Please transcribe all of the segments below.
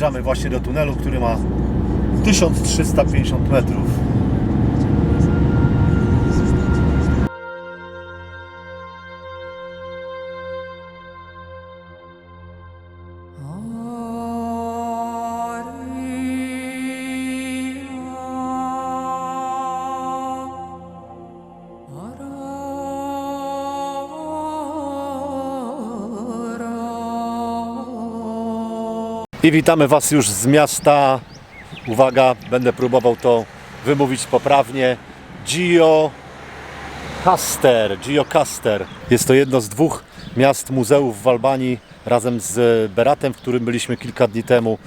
Wjeżdżamy właśnie do tunelu, który ma 1350 metrów. I witamy Was już z miasta. Uwaga, będę próbował to wymówić poprawnie. Gio Caster, Gio Caster. Jest to jedno z dwóch miast muzeów w Albanii razem z Beratem, w którym byliśmy kilka dni temu.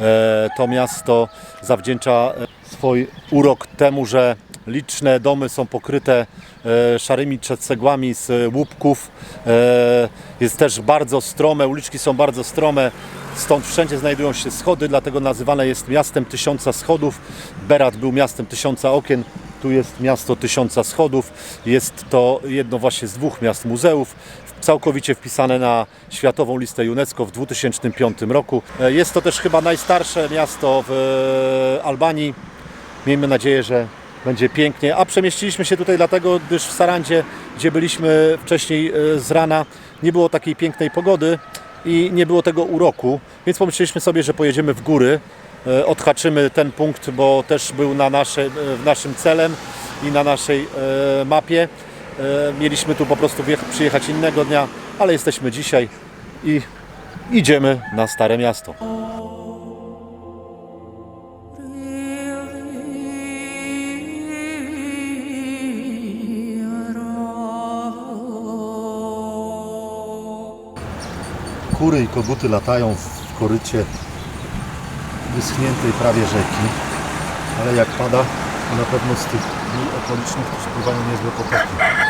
E, To miasto zawdzięcza e, swój urok temu, że liczne domy są pokryte e, szarymi cegłami z łupków. Jest też bardzo strome, uliczki są bardzo strome, stąd wszędzie znajdują się schody, dlatego nazywane jest miastem tysiąca schodów. Berat był miastem tysiąca okien, tu jest miasto tysiąca schodów. Jest to jedno właśnie z dwóch miast muzeów, całkowicie wpisane na Światową Listę UNESCO w 2005 roku. E, Jest to też chyba najstarsze miasto w e, Albanii. Miejmy nadzieję, że będzie pięknie. A przemieściliśmy się tutaj dlatego, gdyż w Sarandzie, gdzie byliśmy wcześniej e, z rana, nie było takiej pięknej pogody i nie było tego uroku, więc pomyśleliśmy sobie, że pojedziemy w góry, e, odhaczymy ten punkt, bo też był na nasze, e, naszym celem i na naszej e, mapie. Mieliśmy tu po prostu przyjechać innego dnia, ale jesteśmy dzisiaj i idziemy na Stare Miasto. Kury i koguty latają w korycie wyschniętej prawie rzeki, ale jak pada, to na pewno z tych okolicznych spływają niezłe potoki.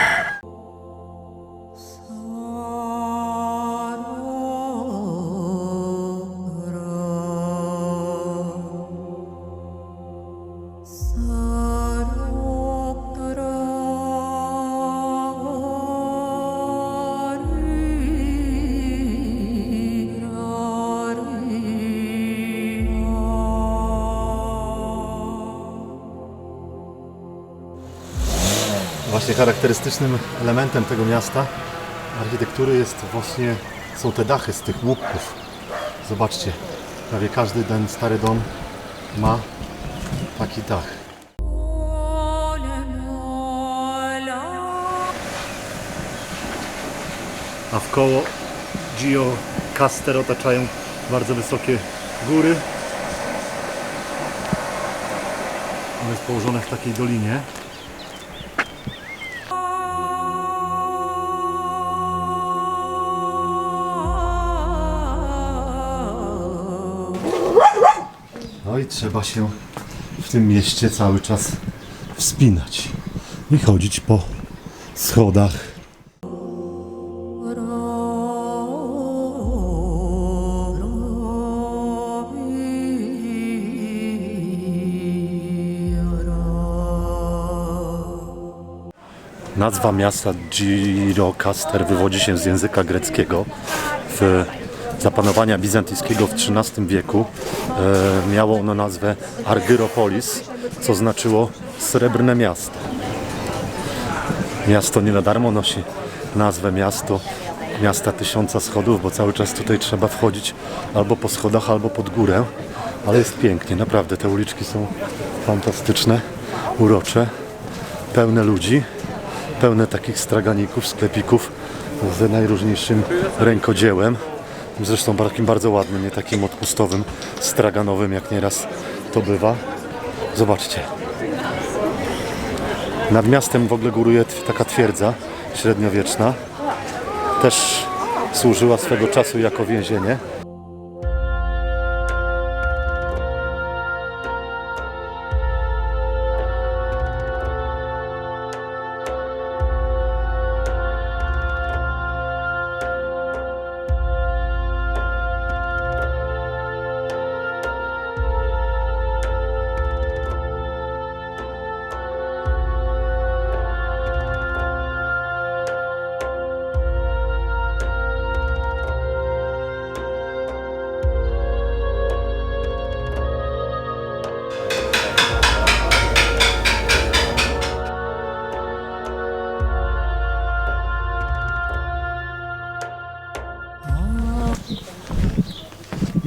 Właśnie charakterystycznym elementem tego miasta architektury jest właśnie są te dachy z tych łupków. Zobaczcie, prawie każdy ten stary dom ma taki dach. A w koło Gio Caster otaczają bardzo wysokie góry. Ono jest położone w takiej dolinie. Trzeba się w tym mieście cały czas wspinać i chodzić po schodach. Nazwa miasta Girocaster wywodzi się z języka greckiego. W zapanowania bizantyjskiego w XIII wieku e, miało ono nazwę Argyropolis, co znaczyło srebrne miasto. Miasto nie na darmo nosi nazwę miasto miasta tysiąca schodów, bo cały czas tutaj trzeba wchodzić albo po schodach, albo pod górę. Ale jest pięknie, naprawdę te uliczki są fantastyczne, urocze, pełne ludzi, pełne takich straganików, sklepików z najróżniejszym rękodziełem. Zresztą takim bardzo ładnym, nie takim odpustowym, straganowym, jak nieraz to bywa. Zobaczcie. Nad miastem w ogóle góruje taka twierdza średniowieczna. Też służyła swego czasu jako więzienie.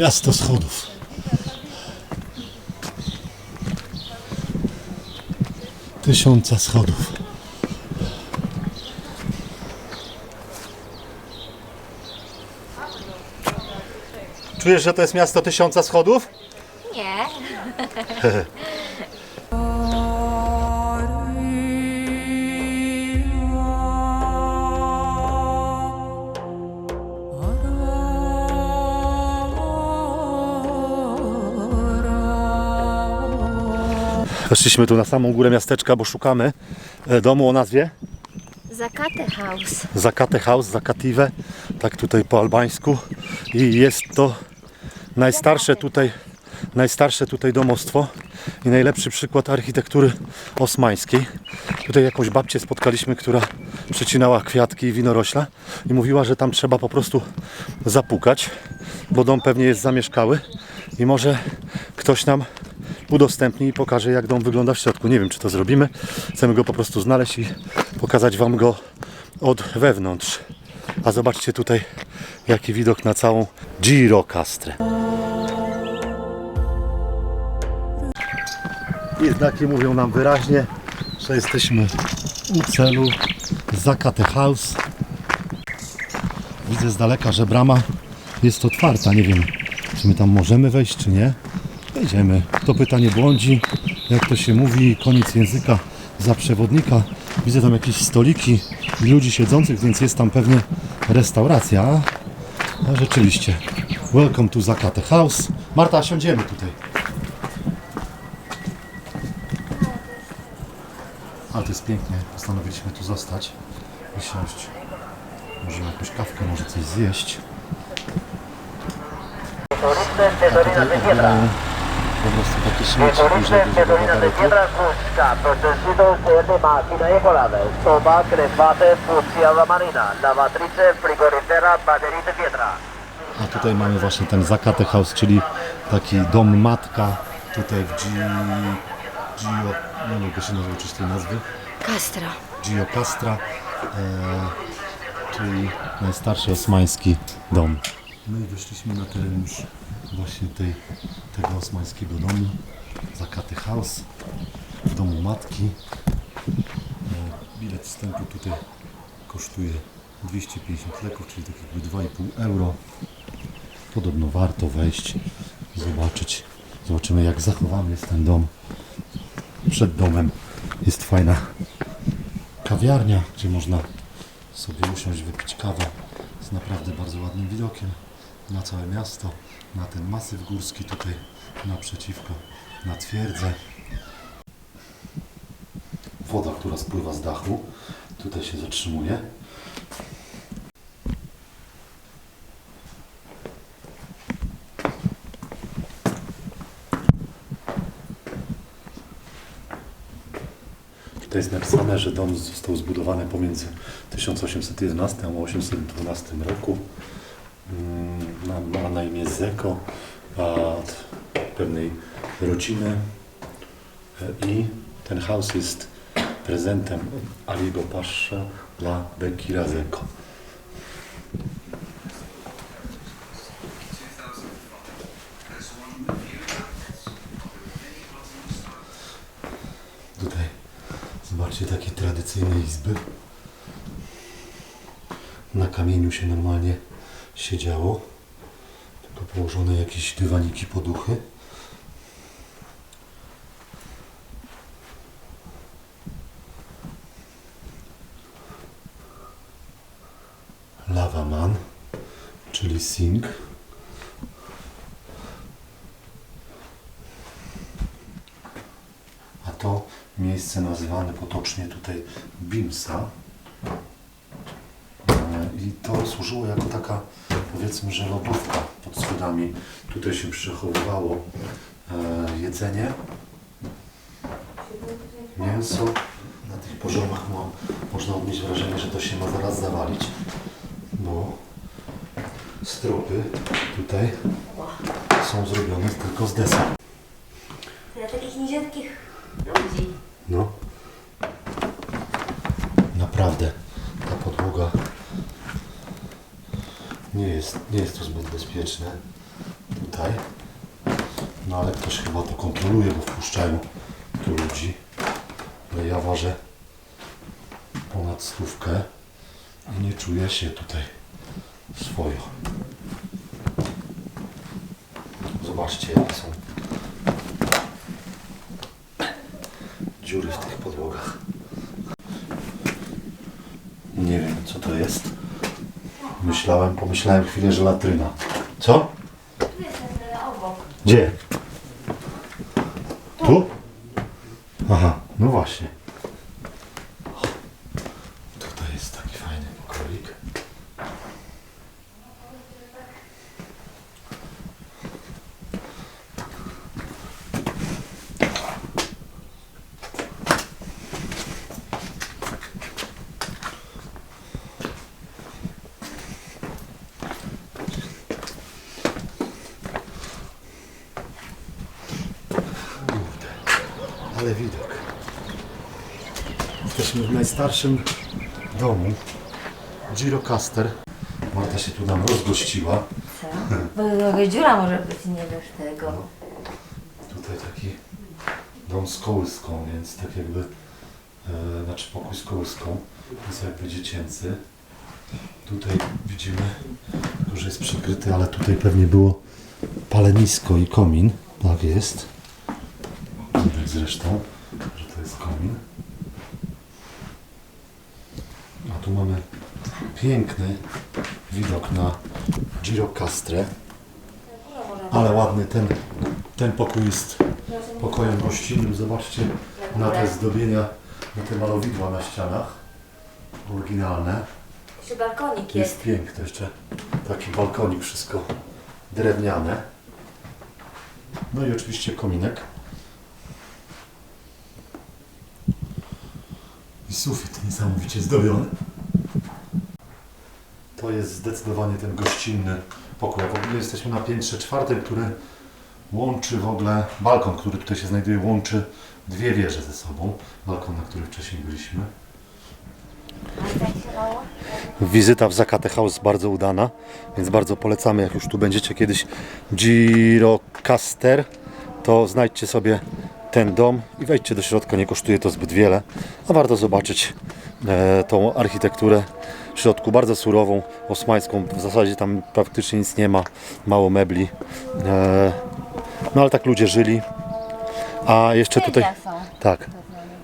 Miasto schodów. Tysiąca schodów. Czujesz, że to jest miasto tysiąca schodów? Nie. Weszliśmy tu na samą górę miasteczka, bo szukamy e, domu o nazwie Zakate House. Zakate House, Zakative, tak tutaj po albańsku. I jest to najstarsze tutaj, najstarsze tutaj domostwo i najlepszy przykład architektury osmańskiej. Tutaj jakąś babcię spotkaliśmy, która przecinała kwiatki i winorośla i mówiła, że tam trzeba po prostu zapukać, bo dom pewnie jest zamieszkały i może ktoś nam udostępni i pokaże jak dom wygląda w środku. Nie wiem czy to zrobimy. Chcemy go po prostu znaleźć i pokazać Wam go od wewnątrz. A zobaczcie tutaj jaki widok na całą Girocastrę. I znaki mówią nam wyraźnie, że jesteśmy u celu Zakate House. Widzę z daleka, że brama jest otwarta. Nie wiem, czy my tam możemy wejść, czy nie. Wejdziemy. Kto pyta, nie błądzi. Jak to się mówi, koniec języka za przewodnika. Widzę tam jakieś stoliki i ludzi siedzących, więc jest tam pewnie restauracja. A rzeczywiście. Welcome to Zakate House. Marta, siądziemy tutaj. Ale to jest pięknie. Postanowiliśmy tu zostać. Usiąść. Może jakąś kawkę, może coś zjeść. Po prostu takie śmieci, lavatrice, frigorifera, baderite pietra. A tutaj mamy właśnie ten Zakate House, czyli taki dom matka tutaj w Gi... Gio... Nie jak się nazywa uczyć tej nazwy. Castro. Gio Castra, e, czyli najstarszy osmański dom. My wyszliśmy na teren już właśnie tej, tego osmańskiego domu, Zakaty House, w domu matki. E, bilet wstępu tutaj kosztuje 250 leków, czyli tak jakby 2,5 euro. Podobno warto wejść i zobaczyć. Zobaczymy jak zachowany jest ten dom. Przed domem jest fajna kawiarnia, gdzie można sobie usiąść, wypić kawę z naprawdę bardzo ładnym widokiem na całe miasto, na ten masyw górski tutaj naprzeciwko, na twierdzę. Woda, która spływa z dachu, tutaj się zatrzymuje. Tutaj jest napisane, że dom został zbudowany pomiędzy 1811 a 1812 roku. Ma, ma na imię Zeko, a od pewnej rodziny. E, I ten house jest prezentem Aliego Pasza dla Bekira Zeko. Tutaj zobaczcie takie tradycyjne izby. Na kamieniu się normalnie siedziało. Położone jakieś dywaniki poduchy. Lavaman, czyli sink. A to miejsce nazywane potocznie tutaj Bimsa. E, I to służyło jako taka, powiedzmy, że lodówka Tutaj się przechowywało e, jedzenie, mięso. Na tych poziomach mo, można odnieść wrażenie, że to się ma zaraz zawalić, bo stropy tutaj są zrobione tylko z desek. Dla takich niziutkich ludzi. No. Naprawdę, ta podłoga nie jest, nie jest to zbyt bezpieczne. Tutaj tutaj. No ale ktoś chyba to kontroluje, bo wpuszczają tu ludzi. Ale ja ważę ponad stówkę i nie czuję się tutaj swojo. Zobaczcie jakie są dziury w tych podłogach. Nie wiem co to jest. Myślałem, pomyślałem chwilę, że latryna. Co? Obok. Gdzie? Tu? Właśnie. Tutaj jest taki fajny pokoik. Ale widok. Jesteśmy w najstarszym domu. Girocaster. Marta się tu nam rozgościła. Co? Bo jakaś dziura może być, nie wiesz tego. Tutaj taki dom z kołyską, więc tak jakby, e, znaczy pokój z kołyską, jest jakby dziecięcy. Tutaj widzimy, że jest przykryty, ale tutaj pewnie było palenisko i komin. Tak jest. Widać zresztą, że to jest komin. A tu mamy piękny widok na Girocastrę. Ale ładny ten, ten pokój jest pokojem gościnnym. Zobaczcie na te zdobienia, na te malowidła na ścianach. Oryginalne. Jeszcze balkonik Jest jest. piękny jeszcze taki balkonik, wszystko drewniane. No i oczywiście kominek. I sufit niesamowicie zdobiony. To jest zdecydowanie ten gościnny pokój. W ogóle jesteśmy na piętrze czwartym, który łączy w ogóle, balkon, który tutaj się znajduje, łączy dwie wieże ze sobą. Balkon, na którym wcześniej byliśmy. Wizyta w Zakate House bardzo udana, więc bardzo polecamy, jak już tu będziecie kiedyś Girocaster, to znajdźcie sobie ten dom i wejdźcie do środka, nie kosztuje to zbyt wiele, a warto zobaczyć e, tą architekturę w środku, bardzo surową, osmańską, w zasadzie tam praktycznie nic nie ma, mało mebli, e, no ale tak ludzie żyli, a jeszcze tutaj... Tak.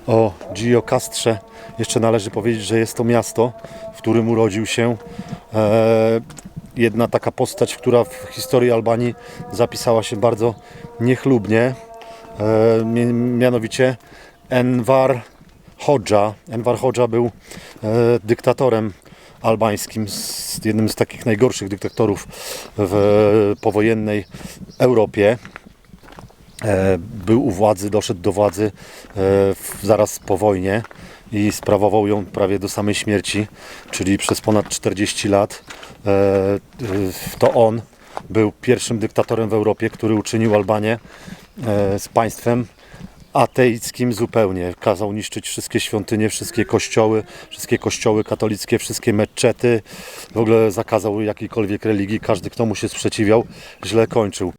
O Giocastrze jeszcze należy powiedzieć, że jest to miasto, w którym urodził się e, jedna taka postać, która w historii Albanii zapisała się bardzo niechlubnie, e, mi- mianowicie Envar Hoxha. Envar Hoxha był e, dyktatorem albańskim, z, jednym z takich najgorszych dyktatorów w powojennej Europie e, był u władzy, doszedł do władzy e, zaraz po wojnie i sprawował ją prawie do samej śmierci, czyli przez ponad 40 lat. E, To on był pierwszym dyktatorem w Europie, który uczynił Albanię z państwem ateickim zupełnie. Kazał niszczyć wszystkie świątynie, wszystkie kościoły, wszystkie kościoły katolickie, wszystkie meczety. W ogóle zakazał jakiejkolwiek religii. Każdy, kto mu się sprzeciwiał, źle kończył.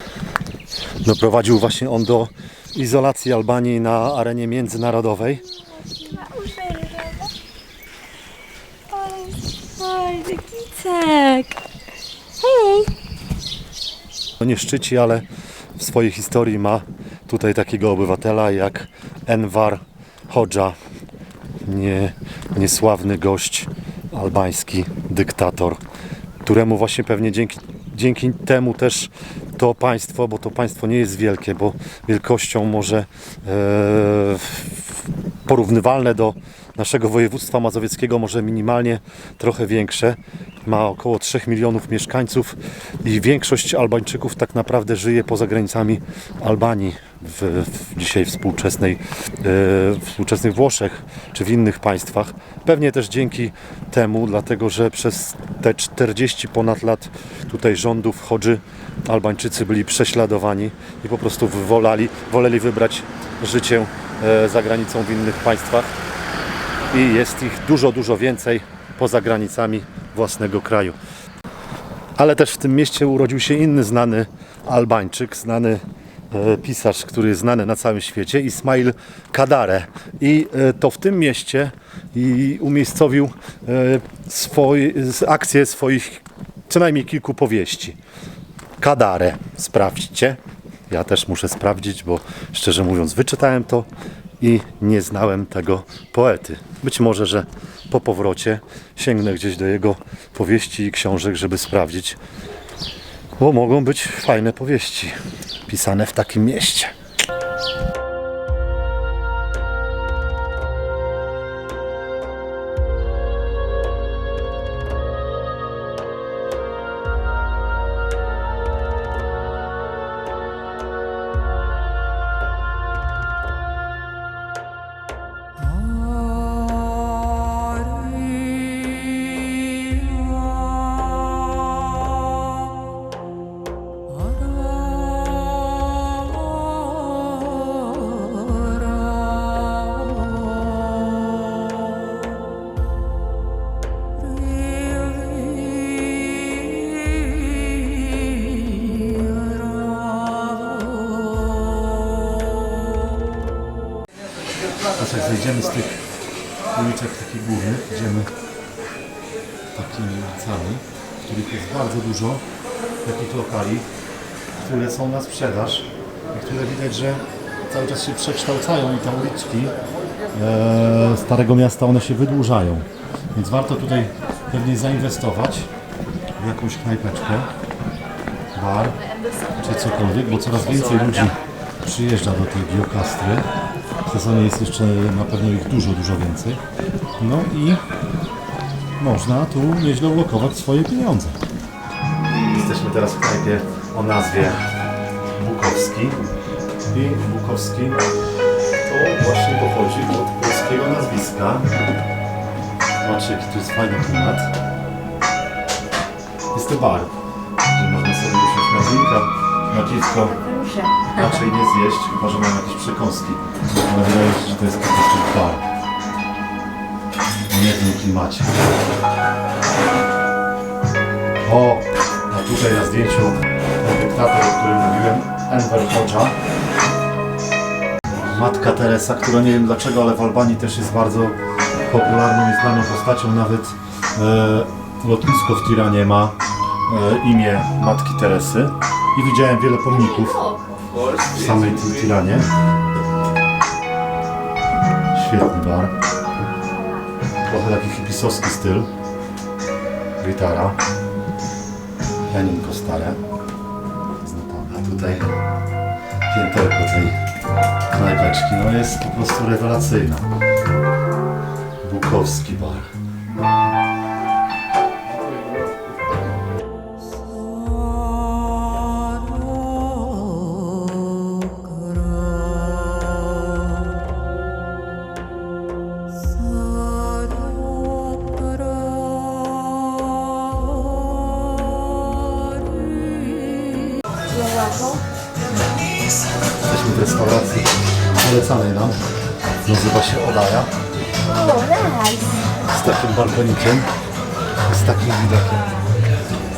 Doprowadził właśnie on do izolacji Albanii na arenie międzynarodowej. Oj, kicek. Hej. No nie szczyci, ale w swojej historii ma tutaj takiego obywatela jak Envar Hoxha, nie, niesławny gość albański, dyktator, któremu właśnie pewnie dzięki, dzięki temu też to państwo, bo to państwo nie jest wielkie, bo wielkością może e, porównywalne do naszego województwa mazowieckiego, może minimalnie trochę większe. Ma około 3 milionów mieszkańców i większość Albańczyków tak naprawdę żyje poza granicami Albanii w, w dzisiaj współczesnej, e, współczesnych Włoszech czy w innych państwach. Pewnie też dzięki temu, dlatego że przez te 40 ponad lat tutaj rządów Hodży Albańczycy byli prześladowani i po prostu wolali, woleli wybrać życie e, za granicą w innych państwach i jest ich dużo, dużo więcej poza granicami własnego kraju. Ale też w tym mieście urodził się inny znany Albańczyk, znany e, pisarz, który jest znany na całym świecie, Ismail Kadare. I e, to w tym mieście i umiejscowił e, swoj, z- akcję swoich co najmniej kilku powieści. Kadare, sprawdźcie. Ja też muszę sprawdzić, bo szczerze mówiąc, wyczytałem to i nie znałem tego poety. Być może, że po powrocie sięgnę gdzieś do jego powieści i książek, żeby sprawdzić, bo mogą być fajne powieści pisane w takim mieście. Zejdziemy z tych uliczek takich głównych, idziemy takimi ulicami, w których jest bardzo dużo takich lokali, które są na sprzedaż i które widać, że cały czas się przekształcają i te uliczki e, Starego Miasta, one się wydłużają. Więc warto tutaj pewnie zainwestować w jakąś knajpeczkę, bar czy cokolwiek, bo coraz więcej ludzi przyjeżdża do tej biokastry. W sezonie jest jeszcze na pewno ich dużo, dużo więcej. No i można tu nieźle ulokować swoje pieniądze. Jesteśmy teraz w knajpie o nazwie Bukowski. I Bukowski to właśnie pochodzi od polskiego nazwiska. Zobaczcie, jaki tu jest fajny klimat. Jest to bar, gdzie można sobie usiąść na drinka, na piwko, Proszę. raczej nie zjeść, chyba że mam jakieś przekąski. Ale wydaje się, że to jest po prostu bar. W jednym klimacie. O, a tutaj na zdjęciu ten dyktator, o którym mówiłem, Enver Hoxha. Matka Teresa, która nie wiem dlaczego, ale w Albanii też jest bardzo popularną i znaną postacią. Nawet e, lotnisko w Tiranie ma e, imię Matki Teresy. I widziałem wiele pomników w samej Tiranie. Świetny bar. Trochę taki hipisowski styl. Gitara. Janinko stare. A tutaj pięterko tej knajpeczki. No jest po prostu rewelacyjna. Bukowski bar. Jesteśmy w restauracji polecanej nam. Nazywa się Odaja. O, nice. Z takim balkonikiem. Z takim widokiem.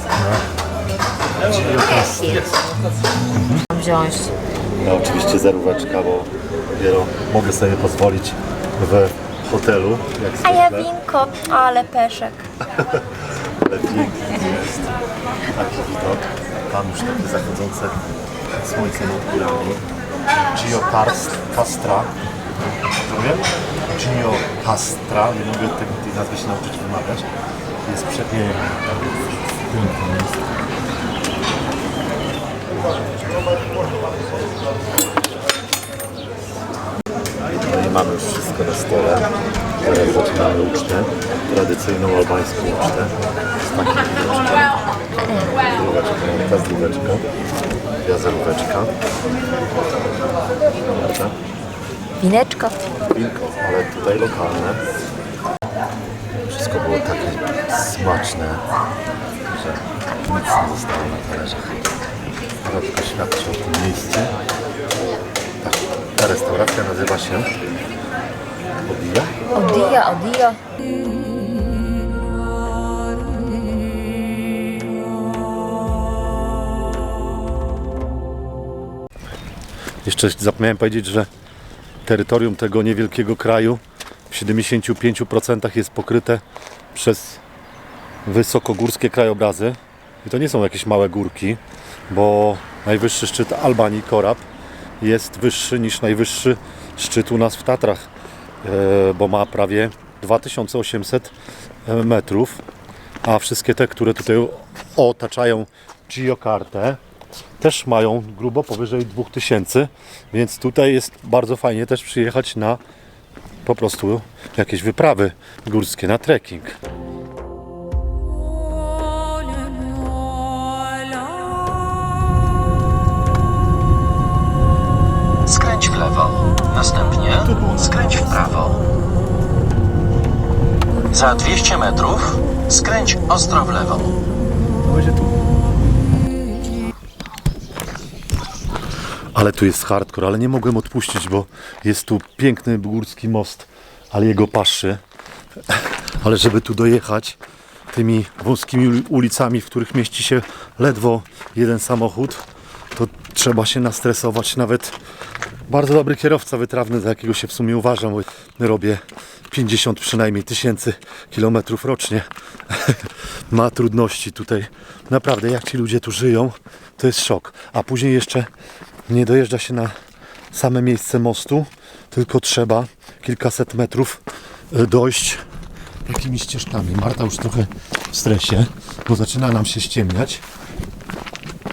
No. Wziąć. No oczywiście zeróweczka, bo dopiero mogę sobie pozwolić w hotelu, A ja winko, ale peszek. Piękny jest. Taki widok. Tam już takie zachodzące słońce nad górami. Gio Castra. Powiem? Gio Castra. Nie mogę tego, tej nazwy się nauczyć wymawiać. Jest przepiękny. Piękny jest. No i mamy już wszystko na stole. Teraz zaczynamy ucztę. Tradycyjną albańską ucztę. Z takim ta zdróweczka. Ja zeróweczka. Wineczko. Winko, ale tutaj lokalne. Wszystko było takie smaczne, że nic nie zostało na talerzach. To tylko świadczy o tym miejscu. Tak, ta restauracja nazywa się Obija. Odio, odio. Jeszcze zapomniałem powiedzieć, że terytorium tego niewielkiego kraju w 75% jest pokryte przez wysokogórskie krajobrazy. I to nie są jakieś małe górki, bo najwyższy szczyt Albanii, Korab, jest wyższy niż najwyższy szczyt u nas w Tatrach, e, bo ma prawie 2800 metrów, a wszystkie te, które tutaj otaczają Giokartę, też mają grubo powyżej 2000, więc tutaj jest bardzo fajnie też przyjechać na po prostu jakieś wyprawy górskie, na trekking. Skręć w lewo. Następnie skręć w prawo. Za 200 metrów skręć ostro w lewo. Będzie tu. Ale tu jest hardcore, ale nie mogłem odpuścić, bo jest tu piękny górski most, ale jego paszy. Ale żeby tu dojechać tymi wąskimi uli- ulicami, w których mieści się ledwo jeden samochód, to trzeba się nastresować. Nawet bardzo dobry kierowca wytrawny, za jakiego się w sumie uważam, bo robię 50 przynajmniej tysięcy kilometrów rocznie. Ma trudności tutaj. Naprawdę, jak ci ludzie tu żyją, to jest szok. A później jeszcze nie dojeżdża się na same miejsce mostu, tylko trzeba kilkaset metrów y, dojść takimi ścieżkami. Marta już trochę w stresie, bo zaczyna nam się ściemniać,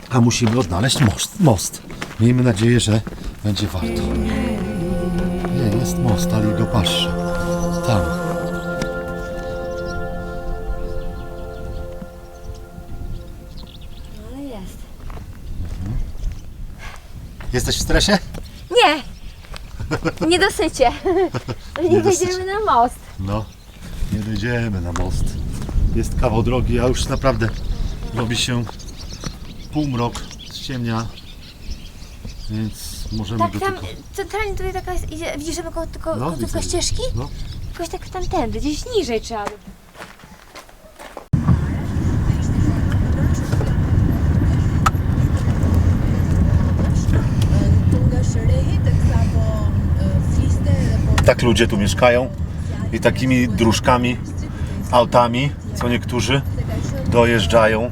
a musimy odnaleźć most. most. Miejmy nadzieję, że będzie warto. Nie, jest most, ale jego patrzę. Tam. Jesteś w stresie? Nie! Nie dosycie. Nie, Nie wejdziemy dosycie. na most. No, nie dojdziemy na most. Jest kawał drogi, a już naprawdę robi się półmrok, ściemnia, więc możemy Tak, go tam, tylko... centralnie tutaj taka jest, idzie, widzisz, żeby ko, ko, No, widzę. ścieżki? No. Jakoś tak tamtędy, gdzieś niżej trzeba by. Tak ludzie tu mieszkają i takimi dróżkami, autami, co niektórzy dojeżdżają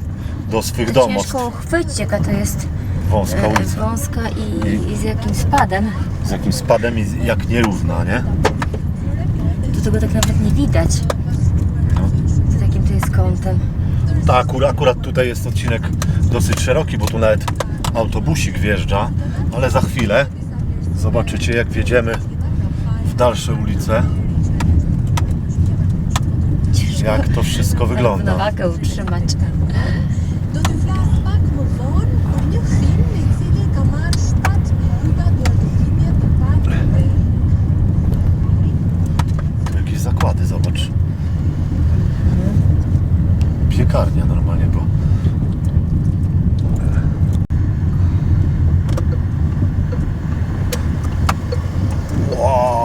do swych domów. Ciężko chwycić, jaka to jest Wąska e, ulica. wąska i, i z jakim spadem. Z jakimś spadem i jak nierówna, nie? Tu tego tak nawet nie widać. Z jakim to jest kątem. Tak, akurat, tutaj jest odcinek dosyć szeroki, bo tu nawet autobusik wjeżdża, ale za chwilę zobaczycie jak wjedziemy dalsze ulice. Jak to wszystko tak wygląda. Wagę utrzymać. Jakieś zakłady, zobacz. Piekarnia normalnie, bo Wow.